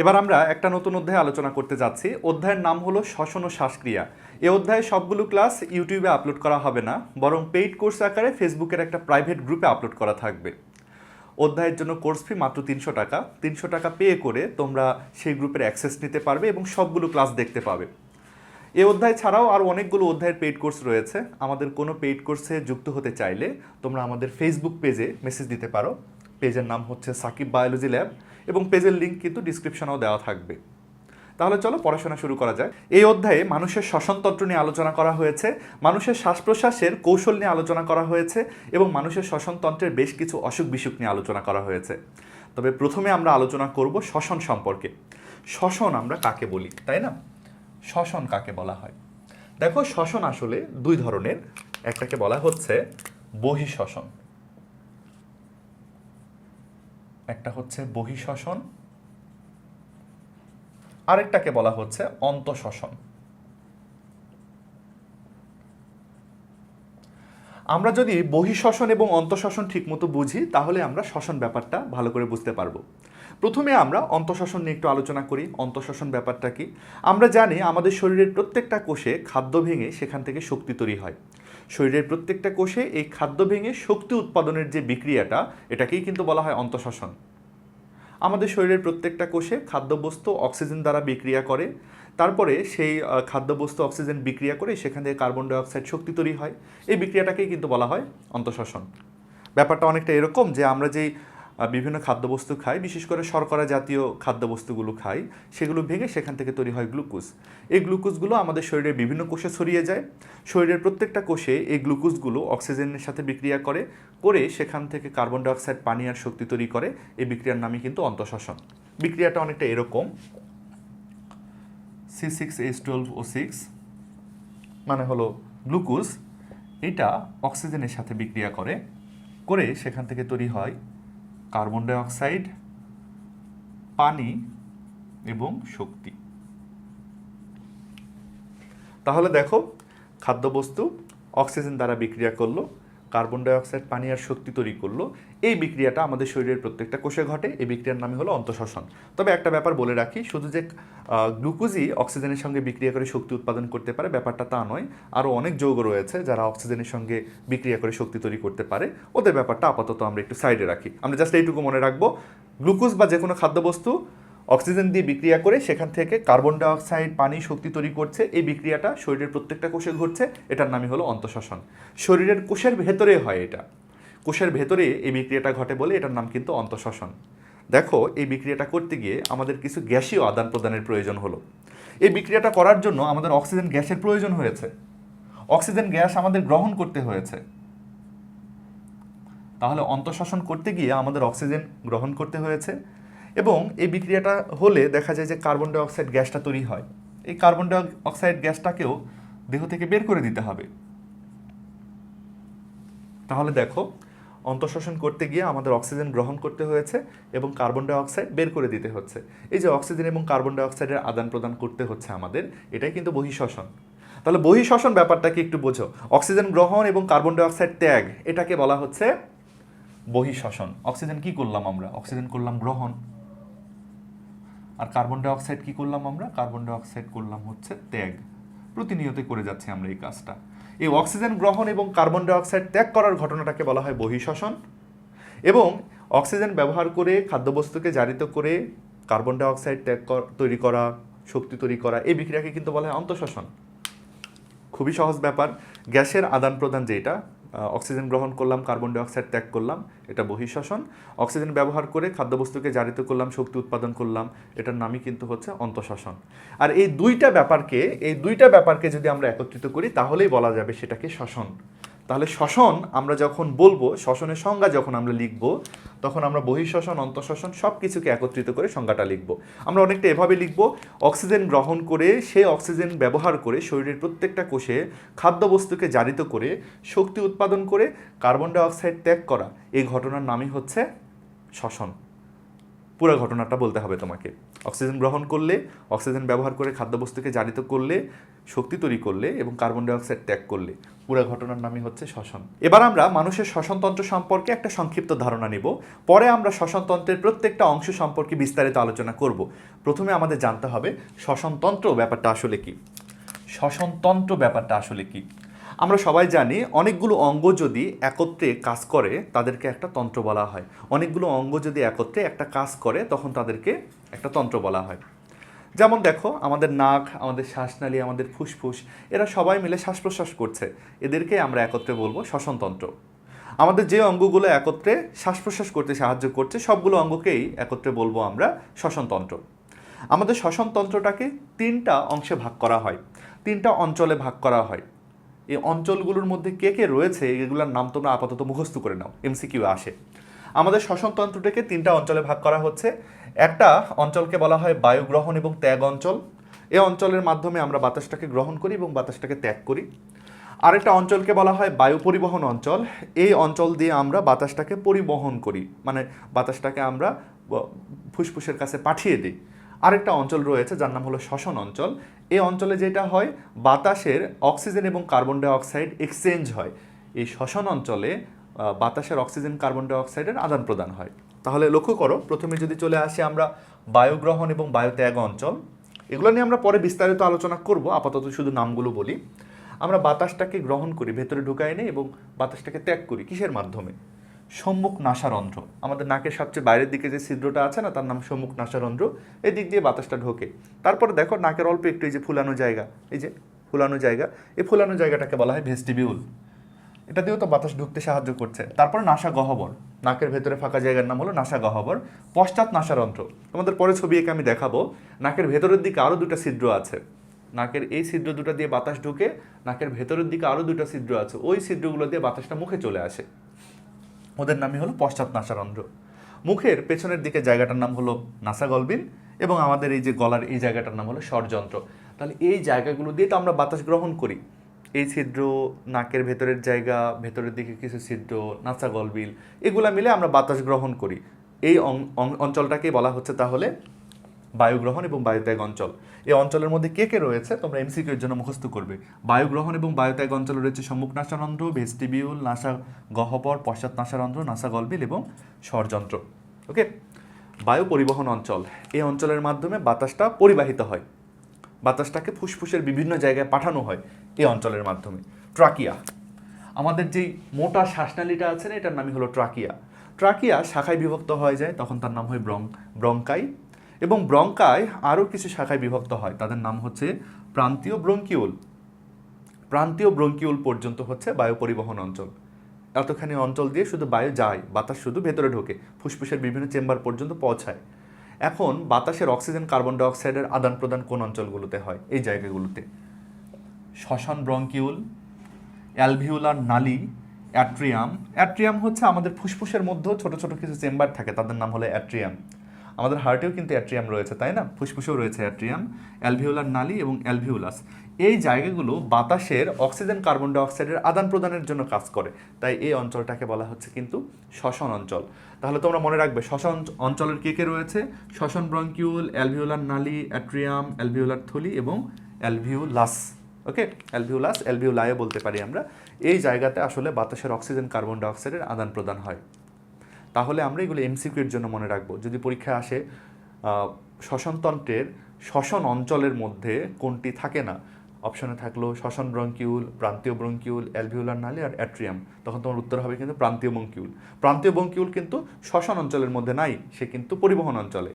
এবার আমরা একটা নতুন অধ্যায় আলোচনা করতে যাচ্ছি। অধ্যায়ের নাম হলো শ্বসন ও শ্বাসক্রিয়া। এই অধ্যায়ে সবগুলো ক্লাস ইউটিউবে আপলোড করা হবে না, বরং পেইড কোর্স আকারে ফেসবুকের একটা প্রাইভেট গ্রুপে আপলোড করা থাকবে। অধ্যায়ের জন্য কোর্স ফি মাত্র তিনশো টাকা। তিনশো টাকা পে করে তোমরা সেই গ্রুপের অ্যাক্সেস নিতে পারবে এবং সবগুলো ক্লাস দেখতে পাবে। এ অধ্যায় ছাড়াও আরও অনেকগুলো অধ্যায়ের পেইড কোর্স রয়েছে। আমাদের কোনো পেইড কোর্সে যুক্ত হতে চাইলে তোমরা আমাদের ফেসবুক পেজে মেসেজ দিতে পারো। পেজের নাম হচ্ছে সাকিব বায়োলজি ল্যাব। এবং পেজের লিঙ্ক কিন্তু ডিসক্রিপশনেও দেওয়া থাকবে। তাহলে চলো পড়াশোনা শুরু করা যায় এই অধ্যায়ে মানুষের শ্বসনতন্ত্র নিয়ে আলোচনা করা হয়েছে, মানুষের শ্বাস প্রশ্বাসের কৌশল নিয়ে আলোচনা করা হয়েছে এবং মানুষের শ্বসনতন্ত্রের বেশ কিছু অসুখ বিসুখ নিয়ে আলোচনা করা হয়েছে। তবে প্রথমে আমরা আলোচনা করব শ্বসন সম্পর্কে। শ্বসন আমরা কাকে বলি, তাই না? শ্বসন কাকে বলা হয়? দেখো, শ্বসন আসলে দুই ধরনের। একটাকে বলা হচ্ছে বহিঃশ্বসন। একটা হচ্ছে বহিঃশ্বসন আরেকটাকে বলা হচ্ছে অন্তঃশ্বসন আমরা যদি বহিঃশ্বসন এবং অন্তঃশ্বসন ঠিকমতো বুঝি, তাহলে আমরা শ্বসন ব্যাপারটা ভালো করে বুঝতে পারব। প্রথমে আমরা অন্তঃশ্বসন নিয়ে একটু আলোচনা করি। অন্তঃশ্বসন ব্যাপারটা কি? আমরা জানি আমাদের শরীরের প্রত্যেকটা কোষে খাদ্য ভেঙে সেখান থেকে শক্তি তৈরি হয়। শরীরের প্রত্যেকটা কোষে এই খাদ্য ভেঙে শক্তি উৎপাদনের যে বিক্রিয়াটা, এটাকেই কিন্তু বলা হয় অন্তঃশ্বসন আমাদের শরীরের প্রত্যেকটা কোষে খাদ্যবস্তু অক্সিজেন দ্বারা বিক্রিয়া করে। তারপরে সেই খাদ্যবস্তু অক্সিজেন বিক্রিয়া করে সেখান থেকে কার্বন ডাইঅক্সাইড শক্তি তৈরি হয়। এই বিক্রিয়াটাকেই কিন্তু বলা হয় অন্তঃশ্বসন ব্যাপারটা অনেকটা এরকম যে আমরা যেই বিভিন্ন খাদ্যবস্তু খাই, বিশেষ করে শর্করা জাতীয় খাদ্যবস্তুগুলো খাই, সেগুলো ভেঙে সেখান থেকে তৈরি হয় গ্লুকোজ। এই গ্লুকোজগুলো আমাদের শরীরের বিভিন্ন কোষে ছড়িয়ে যায়। শরীরের প্রত্যেকটা কোষে এই গ্লুকোজগুলো অক্সিজেনের সাথে বিক্রিয়া করে করে সেখান থেকে কার্বন ডাইঅক্সাইড, পানি আর শক্তি তৈরি করে, এই বিক্রিয়ার নামই কিন্তু অন্তঃশ্বসন বিক্রিয়াটা অনেকটা এরকম। C six H twelve O six মানে হলো গ্লুকোজ, এটা অক্সিজেনের সাথে বিক্রিয়া করে করে সেখান থেকে তৈরি হয় কার্বন ডাইঅক্সাইড, পানি এবং শক্তি। তাহলে দেখো, খাদ্যবস্তু অক্সিজেন দ্বারা বিক্রিয়া করল, কার্বন ডাইঅক্সাইড, পানি আর শক্তি তৈরি করল। এই বিক্রিয়াটা আমাদের শরীরের প্রত্যেকটা কোষে ঘটে। এই বিক্রিয়ার নামই হলো অন্তঃশ্বসন। তবে একটা ব্যাপার বলে রাখি, শুধু যে গ্লুকোজই অক্সিজেনের সঙ্গে বিক্রিয়া করে শক্তি উৎপাদন করতে পারে, ব্যাপারটা তা নয়। আরও অনেক যৌগ রয়েছে যারা অক্সিজেনের সঙ্গে বিক্রিয়া করে শক্তি তৈরি করতে পারে। ওদের ব্যাপারটা আপাতত আমরা একটু সাইডে রাখি। আমরা জাস্ট এইটুকু মনে রাখব, গ্লুকোজ বা যে কোনো খাদ্যবস্তু অক্সিজেন দিয়ে বিক্রিয়া করে সেখান থেকে কার্বন ডাইঅক্সাইড, পানি, শক্তি তৈরি করছে, এই বিক্রিয়াটা শরীরের প্রত্যেকটা কোষে ঘটছে, এটার নামই হলো অন্তঃশ্বসন। শরীরের কোষের ভেতরে হয় এটা। কোষের ভেতরে এই বিক্রিয়াটা ঘটে বলে এটার নাম কিন্তু অন্তঃশ্বসন। দেখো, এই বিক্রিয়াটা করতে গিয়ে আমাদের কিছু গ্যাসীয় আদান প্রদানের প্রয়োজন হলো। এই বিক্রিয়াটা করার জন্য আমাদের অক্সিজেন গ্যাসের প্রয়োজন হয়েছে। অক্সিজেন গ্যাস আমাদের গ্রহণ করতে হয়েছে। তাহলে অন্তঃশ্বসন করতে গিয়ে আমাদের অক্সিজেন গ্রহণ করতে হয়েছে এবং এই বিক্রিয়াটা হলে দেখা যায় যে কার্বন ডাইঅক্সাইড গ্যাসটা তৈরি হয়। এই কার্বন ডাইঅক্সাইড গ্যাসটাকেও দেহ থেকে বের করে দিতে হবে। তাহলে দেখো অন্তঃশ্বসন করতে গিয়ে আমাদের অক্সিজেন গ্রহণ করতে হয়েছে এবং কার্বন ডাইঅক্সাইড বের করে দিতে হচ্ছে। এই যে অক্সিজেন এবং কার্বন ডাইঅক্সাইডের আদান প্রদান করতে হচ্ছে আমাদের, এটাই কিন্তু বহিঃশ্বসন তাহলে বহিঃশ্বসন ব্যাপারটাকে একটু বোঝো। অক্সিজেন গ্রহণ এবং কার্বন ডাইঅক্সাইড ত্যাগ, এটাকে বলা হচ্ছে বহিঃশ্বসন অক্সিজেন কি করলাম আমরা? অক্সিজেন করলাম গ্রহণ। আর কার্বন ডাইঅক্সাইড কি করলাম আমরা? কার্বন ডাইঅক্সাইড করলাম হচ্ছে ত্যাগ। প্রতিনিয়ত করে যাচ্ছি আমরা এই কাজটা। এই অক্সিজেন গ্রহণ এবং কার্বন ডাইঅক্সাইড ত্যাগ করার ঘটনাটাকে বলা হয় বহিঃশ্বসন এবং অক্সিজেন ব্যবহার করে খাদ্যবস্তুকে জারিত করে কার্বন ডাইঅক্সাইড ত্যাগ তৈরি করা, শক্তি তৈরি করা, এই বিক্রিয়াকে কিন্তু বলা হয় অন্তঃশ্বসন। খুবই সহজ ব্যাপার। গ্যাসের আদান প্রদান যেটা অক্সিজেন গ্রহণ করলাম, কার্বন ডাইঅক্সাইড ত্যাগ করলাম, এটা বহিঃশ্বসন। অক্সিজেন ব্যবহার করে খাদ্যবস্তুকে জারিত করলাম, শক্তি উৎপাদন করলাম, এটার নামই কিন্তু হচ্ছে অন্তঃশ্বসন। আর এই দুইটা ব্যাপারকে, এই দুইটা ব্যাপারকে যদি আমরা একত্রিত করি, তাহলেই বলা যাবে সেটাকে শ্বসন। তাহলে শ্বসন আমরা যখন বলব, শ্বসনের সংজ্ঞা যখন আমরা লিখব, তখন আমরা বহিঃশ্বসন, অন্তঃশ্বসন সব কিছুকে একত্রিত করে সংজ্ঞাটা লিখব। আমরা অনেকটা এভাবে লিখব, অক্সিজেন গ্রহণ করে সেই অক্সিজেন ব্যবহার করে শরীরের প্রত্যেকটা কোষে খাদ্যবস্তুকে জারিত করে শক্তি উৎপাদন করে কার্বন ডাইঅক্সাইড ত্যাগ করা। এই ঘটনার নামই হচ্ছে শ্বসন। পুরো ঘটনাটা বলতে হবে তোমাকে। অক্সিজেন গ্রহণ করলে, অক্সিজেন ব্যবহার করে খাদ্যবস্তুকে জারিত করলে, শক্তি তৈরি করলে এবং কার্বন ডাইঅক্সাইড ত্যাগ করলে। পুরো ঘটনার নামই হচ্ছে শ্বসন। এবার আমরা মানুষের শ্বসনতন্ত্র সম্পর্কে একটা সংক্ষিপ্ত ধারণা নিব। পরে আমরা শ্বসনতন্ত্রের প্রত্যেকটা অংশ সম্পর্কে বিস্তারিত আলোচনা করব। প্রথমে আমাদের জানতে হবে শ্বসনতন্ত্র ব্যাপারটা আসলে কি? শ্বসনতন্ত্র ব্যাপারটা আসলে কি? আমরা সবাই জানি অনেকগুলো অঙ্গ যদি একত্রে কাজ করে, তাদেরকে একটা তন্ত্র বলা হয়। অনেকগুলো অঙ্গ যদি একত্রে একটা কাজ করে, তখন তাদেরকে একটা তন্ত্র বলা হয়। যেমন দেখো, আমাদের নাক, আমাদের শ্বাসনালী, আমাদের ফুসফুস, এরা সবাই মিলে শ্বাস প্রশ্বাস করছে। এদেরকে আমরা একত্রে বলব শ্বসনতন্ত্র আমাদের যে অঙ্গগুলো একত্রে শ্বাস প্রশ্বাস করতে সাহায্য করছে, সবগুলো অঙ্গকেই একত্রে বলব আমরা শ্বসনতন্ত্র আমাদের শ্বসনতন্ত্রটাকে তিনটা অংশে ভাগ করা হয়। তিনটা অঞ্চলে ভাগ করা হয়। এই অঞ্চলগুলোর মধ্যে কে কে রয়েছে এগুলোর নাম তোমরা আপাতত মুখস্থ করে নাও এমসিকিউ আসে। আমাদের শ্বসনতন্ত্রটাকে তিনটা অঞ্চলে ভাগ করা হচ্ছে। একটা অঞ্চলকে বলা হয় বায়ু গ্রহণ এবং ত্যাগ অঞ্চল। এই অঞ্চলের মাধ্যমে আমরা বাতাসটাকে গ্রহণ করি এবং বাতাসটাকে ত্যাগ করি। আরেকটা অঞ্চলকে বলা হয় বায়ু পরিবহন অঞ্চল। এই অঞ্চল দিয়ে আমরা বাতাসটাকে পরিবহন করি। মানে বাতাসটাকে আমরা ফুসফুসের কাছে পাঠিয়ে দিই। আরেকটা অঞ্চল রয়েছে যার নাম হলো শ্বসন অঞ্চল। এই অঞ্চলে যেটা হয়, বাতাসের অক্সিজেন এবং কার্বন ডাইঅক্সাইড এক্সচেঞ্জ হয়। এই শ্বসন অঞ্চলে বাতাসের অক্সিজেন, কার্বন ডাইঅক্সাইডের আদান প্রদান হয়। তাহলে লক্ষ্য করো, প্রথমে যদি চলে আসি আমরা বায়ু গ্রহণ এবং বায়ু ত্যাগ অঞ্চল। এগুলো নিয়ে আমরা পরে বিস্তারিত আলোচনা করব, আপাতত শুধু নামগুলো বলি। আমরা বাতাসটাকে গ্রহণ করি, ভেতরে ঢুকাই নেই এবং বাতাসটাকে ত্যাগ করি, কিসের মাধ্যমে? সম্মুখ নাসারন্ধ্র। আমাদের নাকের সবচেয়ে বাইরের দিকে যে ছিদ্রটা আছে না, তার নাম সম্মুখ নাসারন্ধ্র, এই দিক দিয়ে বাতাসটা ঢোকে। তারপরে দেখো নাকের অল্প একটু এই যে ফুলানো জায়গা, এই যে ফুলানো জায়গা, এই ফুলানো জায়গাটাকে বলা হয় ভেস্টিবিউল। এটা দিয়েও তো বাতাস ঢুকতে সাহায্য করছে। তারপরে নাসা গহ্বর নাকের ভেতরে ফাঁকা জায়গার নাম হলো নাসা গহ্বর পশ্চাৎ নাসারন্ধ্র। তোমাদের পরে ছবি এঁকে আমি দেখাবো। নাকের ভেতরের দিকে আরও দুটো ছিদ্র আছে। নাকের এই ছিদ্র দুটো দিয়ে বাতাস ঢুকে, নাকের ভেতরের দিকে আরও দুটো ছিদ্র আছে। ওই ছিদ্রগুলো দিয়ে বাতাসটা মুখে চলে আসে। ওদের নামই হলো পশ্চাৎ নাসারন্ধ্র। মুখের পেছনের দিকে জায়গাটার নাম হলো নাসা নাসাগলবিন এবং আমাদের এই যে গলার এই জায়গাটার নাম হলো ষড়যন্ত্র। তাহলে এই জায়গাগুলো দিয়ে তো আমরা বাতাস গ্রহণ করি। এই ছিদ্র, নাকের ভেতরের জায়গা, ভেতরের দিকে কিছু ছিদ্র, নাসাগলবিল, এগুলা মিলে আমরা বাতাস গ্রহণ করি। এই অঞ্চলটাকে বলা হচ্ছে তাহলে বায়ু গ্রহণ এবং বায়ুত্যাগ অঞ্চল। এই অঞ্চলের মধ্যে কে কে রয়েছে? তোমরা এমসিকিউ এর জন্য মুখস্থ করবে। বায়ুগ্রহণ এবং বায়ুত্যাগ অঞ্চলে রয়েছে সম্মুখ নাসারন্ধ্র, ভেস্টিবিউল নাসা গহ্বর পশ্চাৎ নাসারন্ধ্র নাসা গলবিল এবং ষড়যন্ত্র। ওকে? বায়ু পরিবহন অঞ্চল। এই অঞ্চলের মাধ্যমে বাতাসটা পরিবাহিত হয়। বাতাসটাকে ফুসফুসের বিভিন্ন জায়গায় পাঠানো হয় এই অঞ্চলের মাধ্যমে। ট্রাকিয়া। আমাদের যেই মোটা শ্বাসনালীটা আছে না, এটার নামই হলো ট্রাকিয়া। ট্রাকিয়া শাখায় বিভক্ত হয়ে যায়, তখন তার নাম হয় ব্রং ব্রঙ্কাই এবং ব্রঙ্কায় আরও কিছু শাখায় বিভক্ত হয়। তাদের নাম হচ্ছে প্রান্তীয় ব্রঙ্কিউল। প্রান্তীয় ব্রঙ্কিউল পর্যন্ত হচ্ছে বায়ু পরিবহন অঞ্চল। এতখানি অঞ্চল দিয়ে শুধু বায়ু যায়, বাতাস শুধু ভেতরে ঢোকে, ফুসফুসের বিভিন্ন চেম্বার পর্যন্ত পৌঁছায়। এখন বাতাসের অক্সিজেন, কার্বন ডাইঅক্সাইডের আদান প্রদান কোন অঞ্চলগুলোতে হয়? এই জায়গাগুলোতে। শ্বসন ব্রঙ্কিউল, অ্যালভিউলার নালি, অ্যাট্রিয়াম। অ্যাট্রিয়াম হচ্ছে আমাদের ফুসফুসের মধ্যেও ছোট ছোট কিছু চেম্বার থাকে। তাদের নাম হলো অ্যাট্রিয়াম। আমাদের হার্টেও কিন্তু অ্যাট্রিয়াম রয়েছে, তাই না? ফুসফুসেও রয়েছে অ্যাট্রিয়াম অ্যালভিউলার নালি এবং অ্যালভিউলাস এই জায়গাগুলো বাতাসের অক্সিজেন কার্বন ডাইঅক্সাইডের আদান প্রদানের জন্য কাজ করে। তাই এই অঞ্চলটাকে বলা হচ্ছে কিন্তু শ্বসন অঞ্চল। তাহলে তোমরা মনে রাখবে, শ্বসন অঞ্চলের কে কে রয়েছে? শ্বসন ব্রঙ্কিউল অ্যালভিউলার নালি অ্যাট্রিয়াম অ্যালভিউলার থলি এবং অ্যালভিউলাস ওকে অ্যালভিউলাস অ্যালভিউলায়ে বলতে পারি আমরা। এই জায়গাতে আসলে বাতাসের অক্সিজেন কার্বন ডাইঅক্সাইডের আদান প্রদান হয়। তাহলে আমরা এগুলো এমসিকিউ এর জন্য মনে রাখব। যদি পরীক্ষা আসে শ্বসনতন্ত্রের শ্বসন অঞ্চলের মধ্যে কোনটি থাকে না? অপশনে থাকল শ্বসন ব্রঙ্কিউল, প্রান্তীয় ব্রঙ্কিউল, অ্যালভিউলার নালি আর অ্যাট্রিয়াম। তখন তোমার উত্তর হবে কিন্তু প্রান্তীয় বঙ্কিউল প্রান্তীয় বঙ্কিউল কিন্তু শ্বসন অঞ্চলের মধ্যে নাই, সে কিন্তু পরিবহন অঞ্চলে।